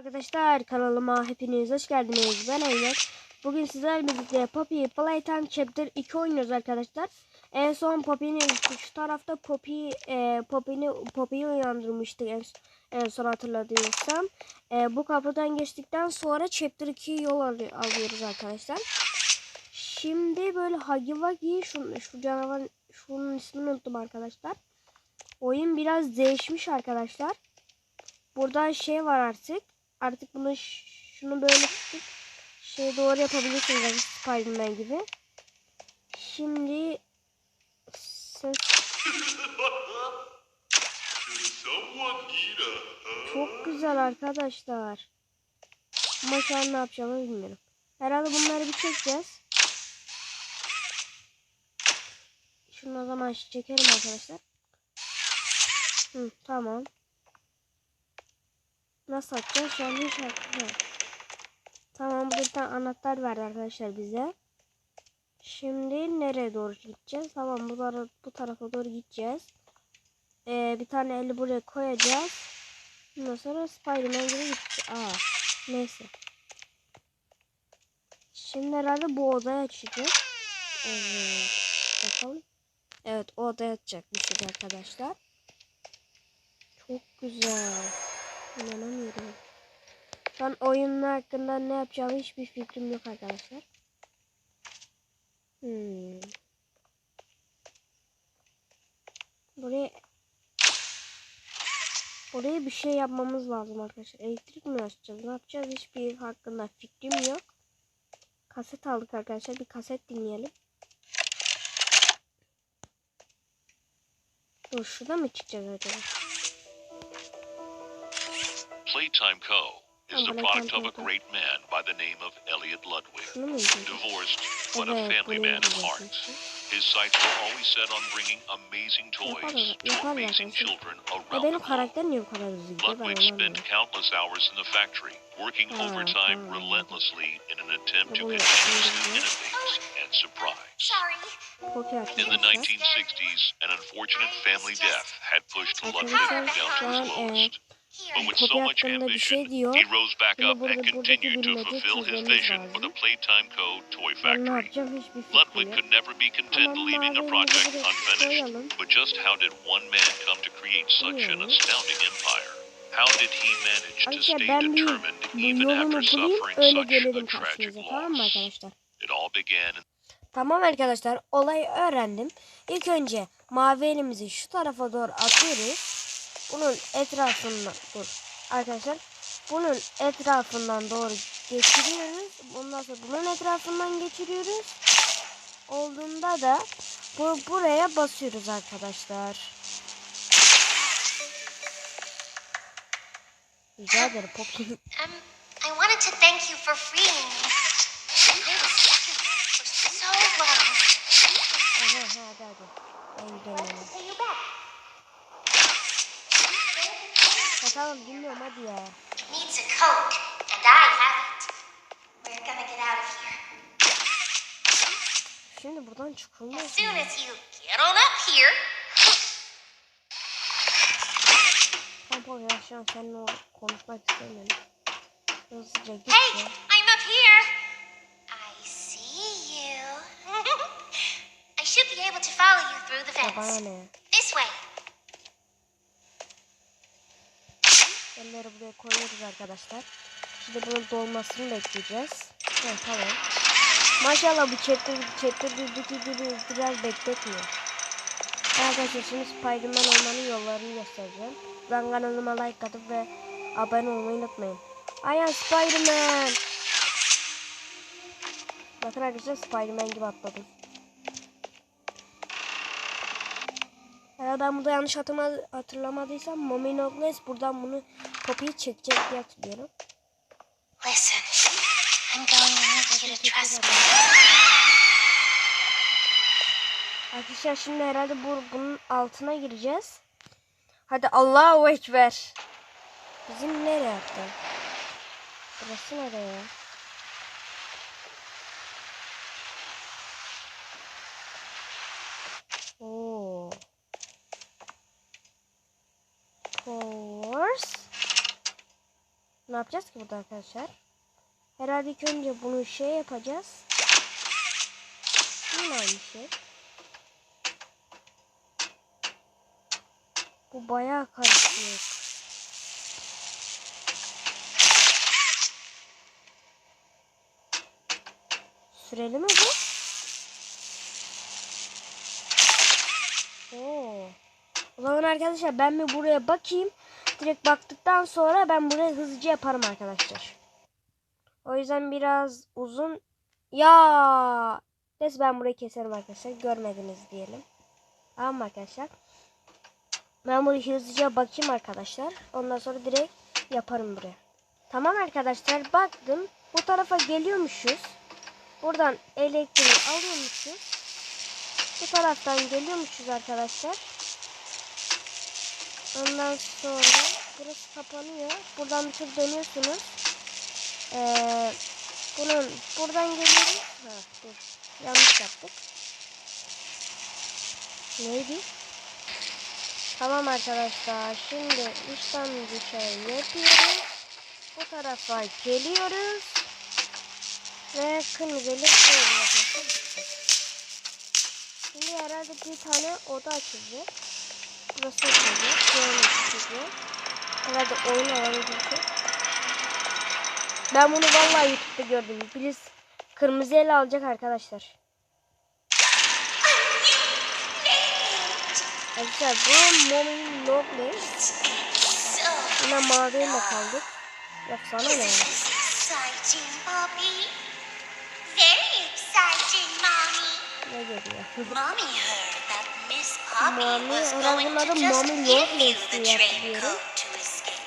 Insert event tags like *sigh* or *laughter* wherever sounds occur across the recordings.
Arkadaşlar kanalıma hepiniz hoş geldiniz. Ben Eymen. Bugün sizlerle birlikte Poppy Playtime Chapter 2 oynuyoruz arkadaşlar. En son Poppy'nin şu tarafta Poppy e, Poppy'ni Poppy'yi uyandırmıştık en, en son hatırladıyorsam. E, bu kapıdan geçtikten sonra Chapter 2 yol al alıyoruz arkadaşlar. Şimdi böyle Hagi Wagi şu, şu canavar şunun ismini unuttum arkadaşlar. Oyun biraz değişmiş arkadaşlar. Burada şey var artık. Artık bunu şunu böyle tutup şey doğru yapabilirsiniz yani Spiderman gibi. Şimdi ses çok güzel arkadaşlar. Ama şu an ne yapacağımı bilmiyorum. Herhalde bunları bir çekeceğiz. Şunu o zaman çekelim arkadaşlar. Hı, tamam. Nasıl açacağız? Şu an hiç aklım yok. Tamam burada bir tane anahtar verdi arkadaşlar bize. Şimdi nereye doğru gideceğiz? Tamam bu, tara bu tarafa doğru gideceğiz. Ee, bir tane eli buraya koyacağız. Ondan sonra Spiderman gibi gideceğiz. Aa, neyse. Şimdi herhalde bu odayı açacağız. Evet. Bakalım. Evet o odaya açacakmışız arkadaşlar. Çok güzel. İnanamıyorum. Şu oyunun hakkında ne yapacağımı hiçbir fikrim yok arkadaşlar. Hmm. Buraya Oraya bir şey yapmamız lazım arkadaşlar. Elektrik mi açacağız? Ne yapacağız? Hiçbir hakkında fikrim yok. Kaset aldık arkadaşlar. Bir kaset dinleyelim. Dur şurada mı çıkacağız acaba? Playtime Co. is the Oh, product of a great man by the name of Elliot Ludwig. Şunu mu izleyeceğiz? Divorced, but a family man at heart. His sights were always set on bringing amazing toys to amazing children Ya around the benim globe. karakter niye bu kadar hızlı gidiyor ben Ludwig spent countless hours in the factory, working Ah, overtime relentlessly in an attempt to Bunu continuously yapıyorum. innovate and surprise. In the 1960s, an unfortunate family death had pushed Ludwig down to his lowest. But with so much şey ambition, diyor. he rose back up and continued to fulfill his vision for the. Playtime Co. toy factory. Ludwig could never be content leaving mavi project unfinished. koyalım. But just how did one man come to create such an astounding empire? How did he manage to Arkadaşlar stay ben bir determined bu even yolunu after bulayım suffering öyle such gelirim a tragic karşınıza tamam mı loss? arkadaşlar? It all began in Tamam arkadaşlar olayı öğrendim. İlk önce mavi elimizi şu tarafa doğru atıyoruz. Bunun etrafından dur arkadaşlar. Bunun etrafından doğru geçiriyoruz. Bundan sonra bunun etrafından geçiriyoruz. Olduğunda da bu buraya basıyoruz arkadaşlar. Rica ederim Poppy. Um, I wanted to thank you for freeing me. So long. Aha, hadi hadi. Ben gidelim. Tamam bilmiyorum hadi ya. It needs a code, and I have it. We're gonna get out of here. Şimdi buradan çıkılmaz As soon as you get on up here. Tamam ya şu an seninle konuşmak istemiyorum. Hızlıca git Hey. I'm up here. I see you. *laughs* I should be able to follow you through the Ya bana fence. ne? Elleri buraya koyuyoruz arkadaşlar. Şimdi bunun dolmasını bekleyeceğiz. Ha, tamam. Maşallah bu chapter, chapter 1'deki gibi biraz bekletmiyor. Arkadaşlar şimdi Spiderman olmanın yollarını göstereceğim. Ben kanalıma like atıp ve abone olmayı unutmayın. Am Spiderman. Bakın arkadaşlar Spiderman gibi atladım. Eğer ben burada yanlış hatırlama, hatırlamadıysam Mommy Nogles buradan bunu Poppy'yi çekecek diye hatırlıyorum. Listen, I'm going to need you to trust me. Arkadaşlar şimdi herhalde bu, bunun altına gireceğiz. Hadi Allahu Ekber. Bizim nereye attı? Burası nereye? Oo. Force. Ne yapacağız ki burada arkadaşlar? Herhalde ilk önce bunu şey yapacağız. Yine aynı şey. Bu bayağı karışık. Süreli mi bu? Oo. O zaman arkadaşlar ben bir buraya bakayım. Direkt baktıktan sonra ben burayı hızlıca yaparım arkadaşlar. O yüzden biraz uzun. Ya. Neyse ben burayı keserim arkadaşlar. Görmediniz diyelim. Tamam arkadaşlar. Ben burayı hızlıca bakayım arkadaşlar. Ondan sonra direkt yaparım buraya. Tamam arkadaşlar baktım. Bu tarafa geliyormuşuz. Buradan elektriği alıyormuşuz. Bu taraftan geliyormuşuz arkadaşlar. Ondan sonra burası kapanıyor. Buradan bir tur dönüyorsunuz. Ee, bunun buradan geliyoruz. Ha, dur. Yanlış yaptık. Neydi? Tamam arkadaşlar. Şimdi üstten şey yapıyoruz. Bu tarafa geliyoruz. Ve kırmızı koyuyoruz. Şimdi herhalde bir tane oda açılacak. Burası açılacak. Böyle açılacak. Herhalde oyun alanı. Ben bunu vallahi YouTube'da gördüm. Biliz kırmızı el alacak arkadaşlar. Arkadaşlar bu Mommy Nobles. So Yine mavi elle kaldık. Yapsana Mommy. Ne geliyor? Mommy heard Mommy, was going to just give you the train code to escape.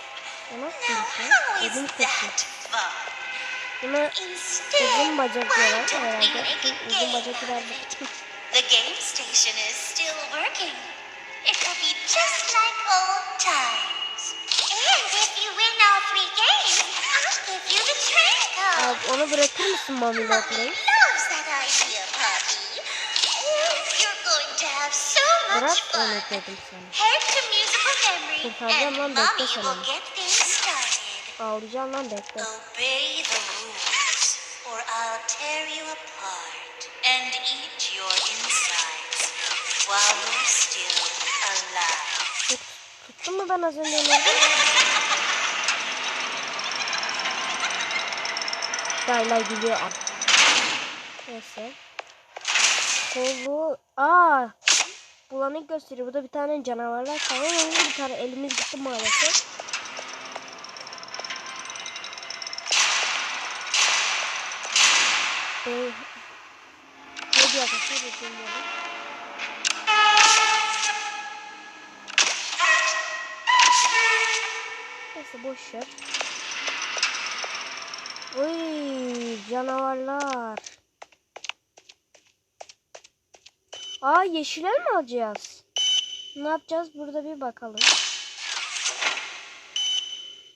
O nasıl bir şey? How is that fun? Instead, why don't we make a game of it? The game station is still working. It will be just like old times. And if you win all three games, I'll give you the train code. Abi onu bırakır mısın Mommy Mommy Bırak onu dedim sana. Kurtaracağım lan, bekle sen onu. Ağlayacağım lan bekle. Obey the rules, or I'll tear you apart and eat your insides while you're still alive. Tut, tuttun mu ben az önce onları? Layla gidiyor. al. Neyse. Kolu... Aa! Bulanık gösteriyor. Burada bir tane canavarlar falan var. Bir tane elimiz gitti maalesef. Ee, ne diyor arkadaşlar? Bilmiyorum. Neyse boş ver. Oy canavarlar. Aa yeşil el mi alacağız? Ne yapacağız? Burada bir bakalım.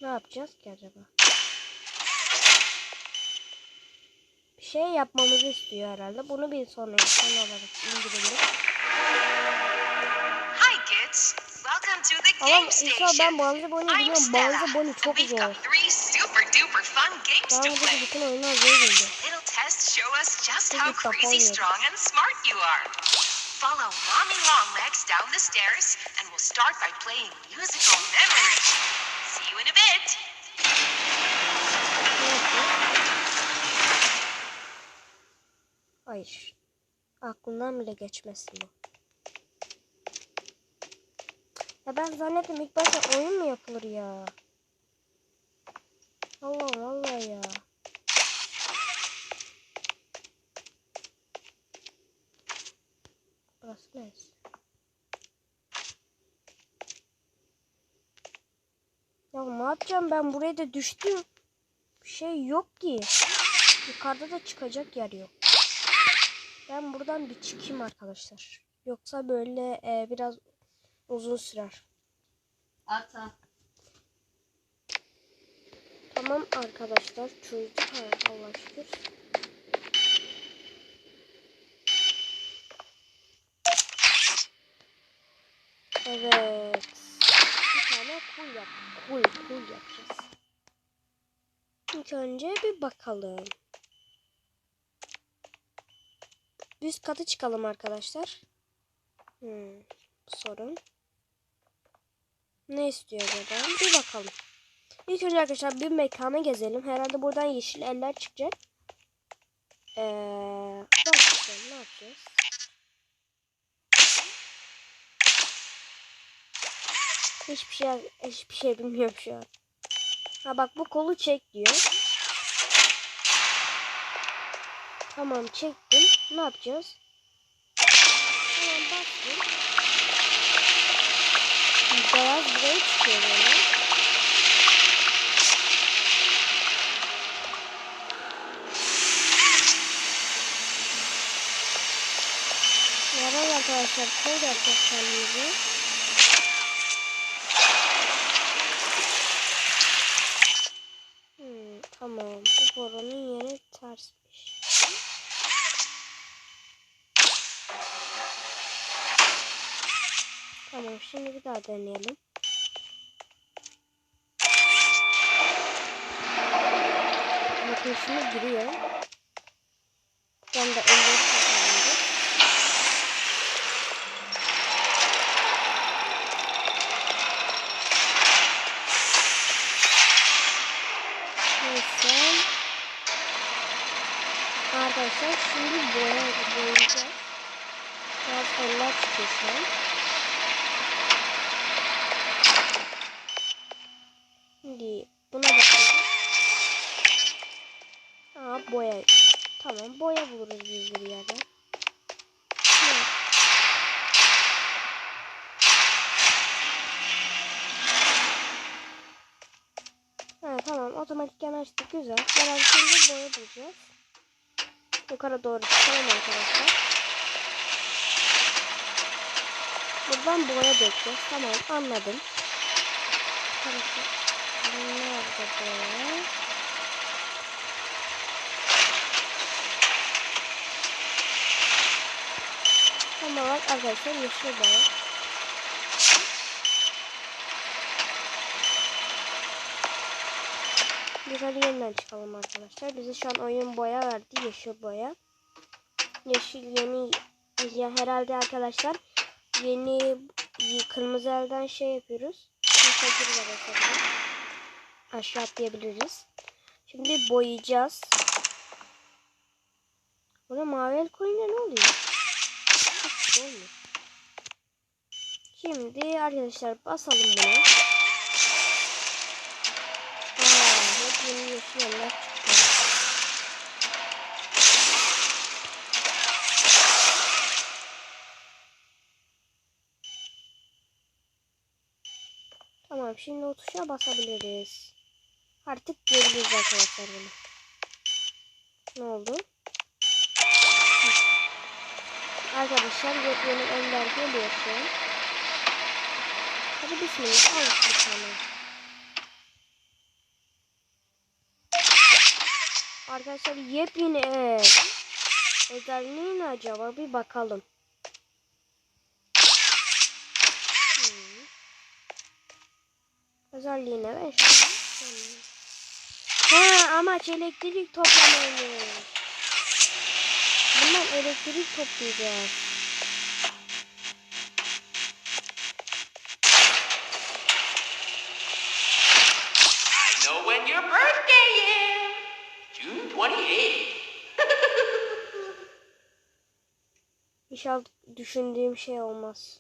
Ne yapacağız ki acaba? Bir şey yapmamızı istiyor herhalde. Bunu bir sonra son olarak indirelim. Hi kids, welcome to the Ama game İsa station. ben Bonzi Bonnie biliyorum. Bonzi Bonnie çok zor. play. bütün oyunlar zor geliyor. Little tests show us just how crazy strong and smart you are. Down the stairs, and we'll start by playing musical memory. See you in a bit. Hayır. Aklımdan bile geçmesin bu. Ya ben zannettim ilk başta oyun mu yapılır ya? Allah Allah ya. Burası neresi? Ya ne yapacağım ben buraya da düştüm. Bir şey yok ki. Yukarıda da çıkacak yer yok. Ben buradan bir çıkayım arkadaşlar. Yoksa böyle e, biraz uzun sürer. Ata. Tamam arkadaşlar çözdük Allah şükür. Evet. Tane kul yap. Kul, kul yapacağız. İlk önce bir bakalım. Üst katı çıkalım arkadaşlar. Hmm, sorun. Ne istiyor acaba? Bir bakalım. İlk önce arkadaşlar bir mekanı gezelim. Herhalde buradan yeşil eller çıkacak. Ee. Ne yapacağız? Hiçbir şey hiçbir şey bilmiyorum şu an. Ha bak bu kolu çek diyor. Tamam çektim. Ne yapacağız? Tamam bastım. Beyaz buraya çıkıyor böyle. Merhaba arkadaşlar. Şöyle yapacağız kendimizi. Hmm, tamam. Bu boranın yeri tersmiş. Tamam şimdi bir daha deneyelim. Bakın şimdi giriyor. Ben de elleri kapandı. Neyse. Arkadaşlar şimdi boya boyayacağız. Biraz eller çıkıyor şu an. Şimdi buna bakalım. Aa boya. Tamam boya buluruz biz bir yerden. Ha, tamam otomatikten açtık güzel. Beraber şimdi boya bulacağız. Yukarı doğru çıkalım arkadaşlar. Buradan boya dökeceğiz. Tamam anladım. Nerede boya? Tamam arkadaşlar yeşil boya. Yukarı yeniden çıkalım arkadaşlar. Bize şu an oyun boya verdi. Yeşil boya. Yeşil yeni ya herhalde arkadaşlar yeni kırmızı elden şey yapıyoruz. Aşağı atlayabiliriz. Şimdi boyayacağız. Burada mavi el koyunca ne oluyor? Şimdi arkadaşlar basalım bunu. Çıktı. Tamam şimdi o tuşa basabiliriz. Artık göreceğiz arkadaşlar bunu. Ne oldu? Arkadaşlar yepyeni eller geliyor şu an. Hadi bismillah al bir. Arkadaşlar yepyeni el. Özelliği ne acaba bir bakalım. Hmm. Özelliğine ben şu an Ha amaç elektrik toplamaymış. Bundan elektrik toplayacağız. İnşallah düşündüğüm şey olmaz.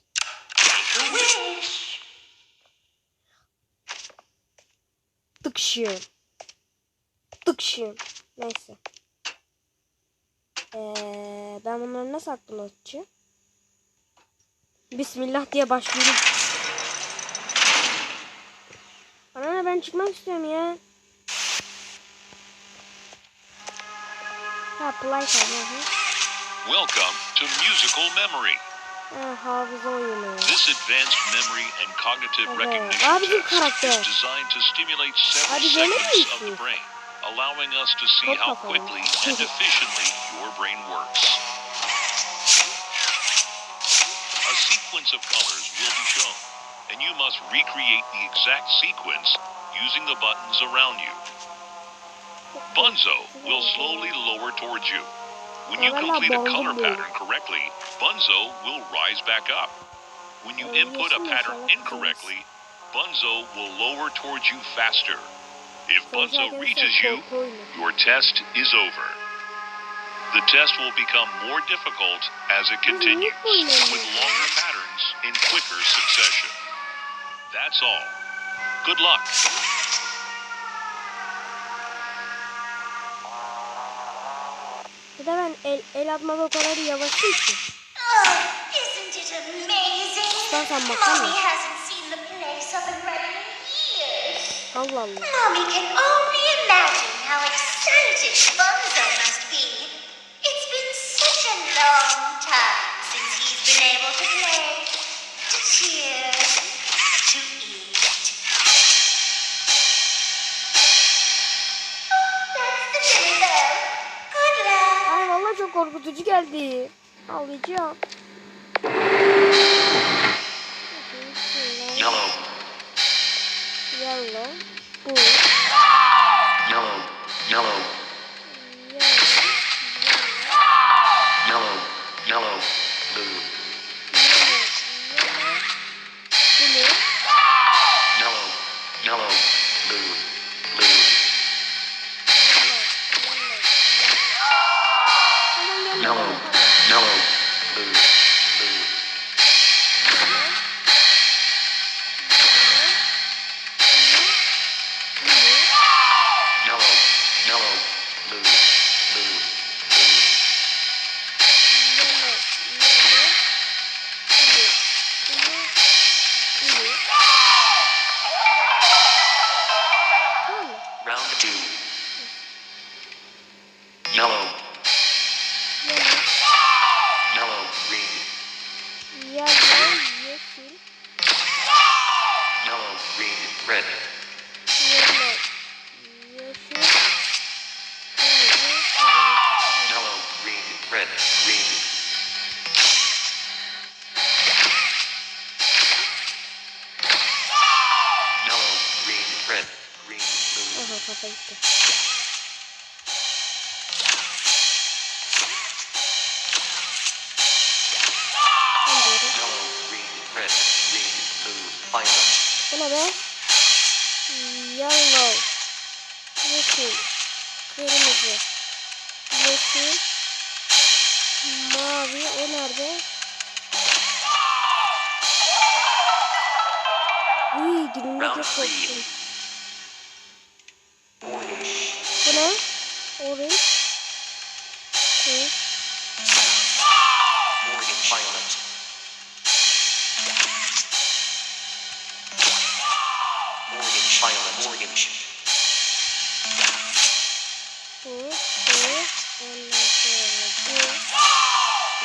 Tıkşım. Tıkşım. Neyse. Ee, ben bunları nasıl aklımda tutacağım? Bismillah diye başlıyorum. Bana ne ben çıkmak istiyorum ya. Ha play. Welcome to Musical Memory. Oyunu. This advanced memory and cognitive Okay. recognition test is designed to stimulate several segments of the brain, allowing us to see how quickly and efficiently your brain works. A sequence of colors will be shown, and you must recreate the exact sequence using the buttons around you. Bunzo will slowly lower towards you. When you complete a color pattern correctly, Bunzo will rise back up. When you input a pattern incorrectly, Bunzo will lower towards you faster. If Bunzo reaches you, your test is over. The test will become more difficult as it continues, with longer patterns in quicker succession. That's all. Good luck. De ben el, el atmada o kadar yavaşım ki. Oh, isn't it amazing? İstersen bakalım. Mommy hasn't seen the place up and running in years. Oh, Allah Allah. Mommy can only imagine how excited Bunzo must be. It's been such a long time since he's been able to play, to cheer, to eat. Oh, that's the. Good vallahi çok korkutucu geldi. Ağlayacağım. Yellow, Yellow. Bu. yellow, Yellow. Ondan sonra bu.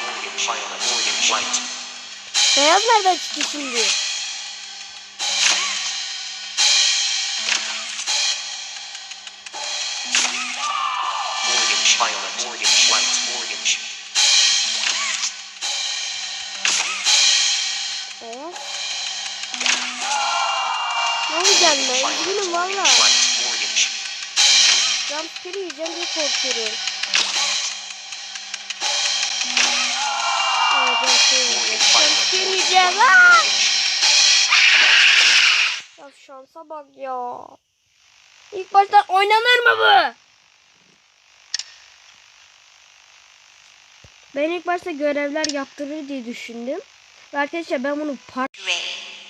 orange, violet, orange, white, Beyaz nereden çıktı şimdi? Violet, Üzgünüm valla. Jumpscare yiyeceğim diye korkuyorum. Jumpscare yiyeceğim. orange, yiyeceğim. Ya şansa bak ya. İlk başta oynanır mı bu? Ben ilk başta görevler yaptırır diye düşündüm. Ve arkadaşlar ben bunu par...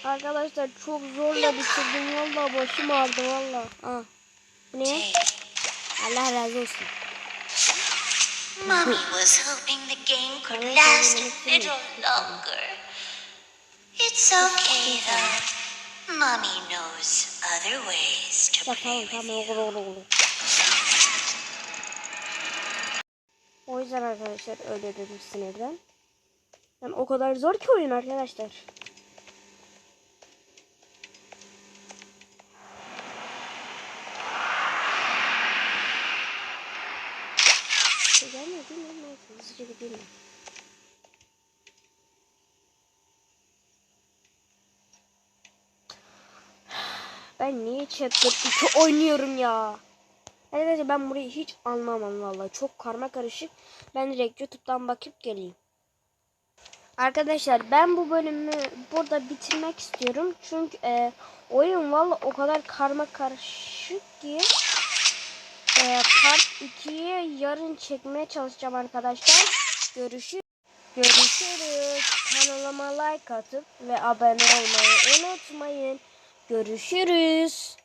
Arkadaşlar çok zorla bitirdim. Valla başım ağrıdı valla. Ah. Bu ne? Allah razı olsun. Mommy was hoping the game could last a little longer. It's okay though. Mommy knows other ways to play with you. O yüzden arkadaşlar öyle dedim sinirden. Yani o kadar zor ki oyun arkadaşlar. Şey gelmiyor değil mi? Neyse hızlıca gideyim ben. Ben niye chapter 2 oynuyorum ya? Arkadaşlar ben burayı hiç anlamam vallahi. Çok karma karışık. Ben direkt YouTube'dan bakıp geleyim. Arkadaşlar ben bu bölümü burada bitirmek istiyorum. Çünkü e, oyun valla o kadar karma karışık ki e, part 2'yi yarın çekmeye çalışacağım arkadaşlar. Görüşürüz. Görüşürüz. Kanalıma like atıp ve abone olmayı unutmayın. Görüşürüz.